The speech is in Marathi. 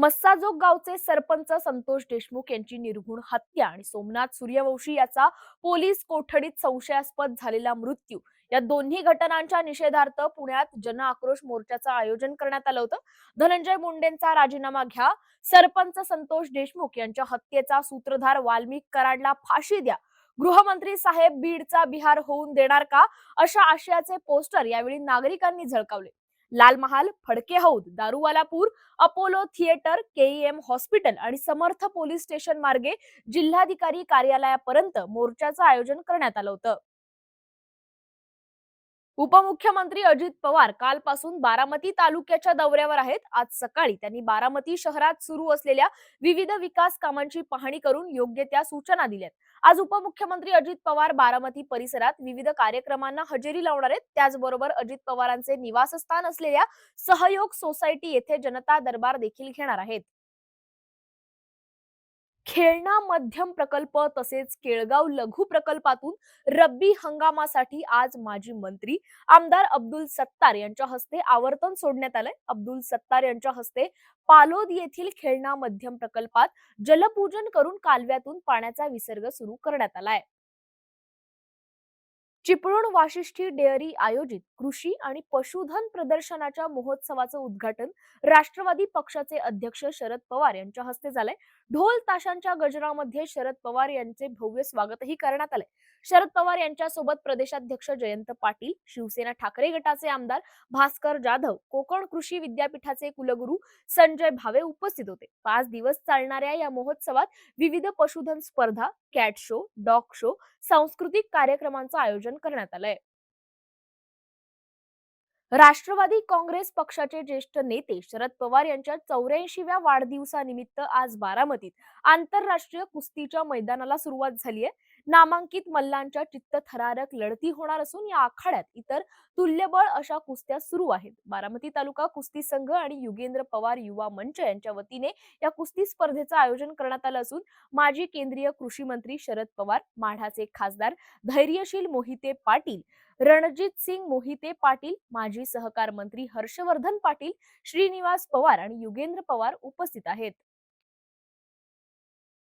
मस्साजोग गावचे सरपंच संतोष देशमुख यांची निर्घुण हत्या आणि सोमनाथ सूर्यवंशी याचा पोलीस कोठडीत संशयास्पद झालेला मृत्यू. या दोन्ही घटनांच्या निषेधार्थ पुण्यात जन आक्रोश मोर्चाचं आयोजन करण्यात आलं होतं. धनंजय मुंडेंचा राजीनामा घ्या. सरपंच संतोष देशमुख यांच्या हत्येचा सूत्रधार वाल्मिक कराडला फाशी द्या. गृहमंत्री साहेब बीडचा बिहार होऊन देणार का? अशा आशयाचे पोस्टर यावेळी नागरिकांनी झळकावले. Lal Mahal Phadke Haud Daruwalapur Apollo theatre KEM hospital आणि समर्थ पोलीस स्टेशन मार्गे जिल्हाधिकारी कार्यालयापर्यंत मोर्चाचं आयोजन करण्यात आलं होतं. उपमुख्यमंत्री अजित पवार कालपासून बारामती तालुक्याच्या दौऱ्यावर आहेत. आज सकाळी त्यांनी बारामती शहरात सुरू असलेल्या विविध विकास कामांची पाहणी करून योग्य त्या सूचना दिल्यात. आज उपमुख्यमंत्री अजित पवार बारामती परिसरात विविध कार्यक्रमांना हजेरी लावणार आहेत. त्याचबरोबर अजित पवारांचे निवासस्थान असलेल्या सहयोग सोसायटी येथे जनता दरबार देखील घेणार आहेत. खेळणा मध्यम प्रकल्प तसेच केळगाव लघु प्रकल्पातून रब्बी हंगामासाठी आज माजी मंत्री आमदार अब्दुल सत्तार यांच्या हस्ते आवर्तन सोडण्यात आलंय. अब्दुल सत्तार यांच्या हस्ते पालोद येथील खेळणा मध्यम प्रकल्पात जलपूजन करून कालव्यातून पाण्याचा विसर्ग सुरू करण्यात आलाय. चिपळूण वाशिष्ठी डेअरी आयोजित कृषी आणि पशुधन प्रदर्शनाच्या महोत्सवाचं उद्घाटन राष्ट्रवादी पक्षाचे अध्यक्ष शरद पवार यांच्या हस्ते झालंय. ढोल ताशांच्या गजरामध्ये शरद पवार यांचे भव्य स्वागतही करण्यात आले शरद पवार यांच्या सोबत प्रदेशाध्यक्ष जयंत पाटील शिवसेना ठाकरे गटाचे आमदार भास्कर जाधव कोकण कृषी विद्यापीठाचे कुलगुरू संजय भावे उपस्थित होते. पाच दिवस चालणाऱ्या या महोत्सवात विविध पशुधन स्पर्धा कॅट शो डॉग शो सांस्कृतिक कार्यक्रमांचं आयोजन करण्यात आलंय. राष्ट्रवादी काँग्रेस पक्षाचे ज्येष्ठ नेते शरद पवार यांच्या चौऱ्याऐंशीव्या वाढदिवसानिमित्त आज बारामतीत आंतरराष्ट्रीय कुस्तीच्या मैदानाला सुरुवात झाली आहे नामांकित मल्लांच्या चित्तथरारक लढती होणार असून या आखाड्यात इतर तुल्यबळ अशा कुस्त्या सुरू आहेत. बारामती तालुका कुस्ती संघ आणि युगेंद्र पवार युवा मंच यांच्या वतीने या कुस्ती स्पर्धेचं आयोजन करण्यात आलं असून माजी केंद्रीय कृषी मंत्री शरद पवार माढाचे खासदार धैर्यशील मोहिते पाटील रणजित सिंग मोहिते पाटील माजी सहकार मंत्री हर्षवर्धन पाटील श्रीनिवास पवार आणि युगेंद्र पवार उपस्थित आहेत.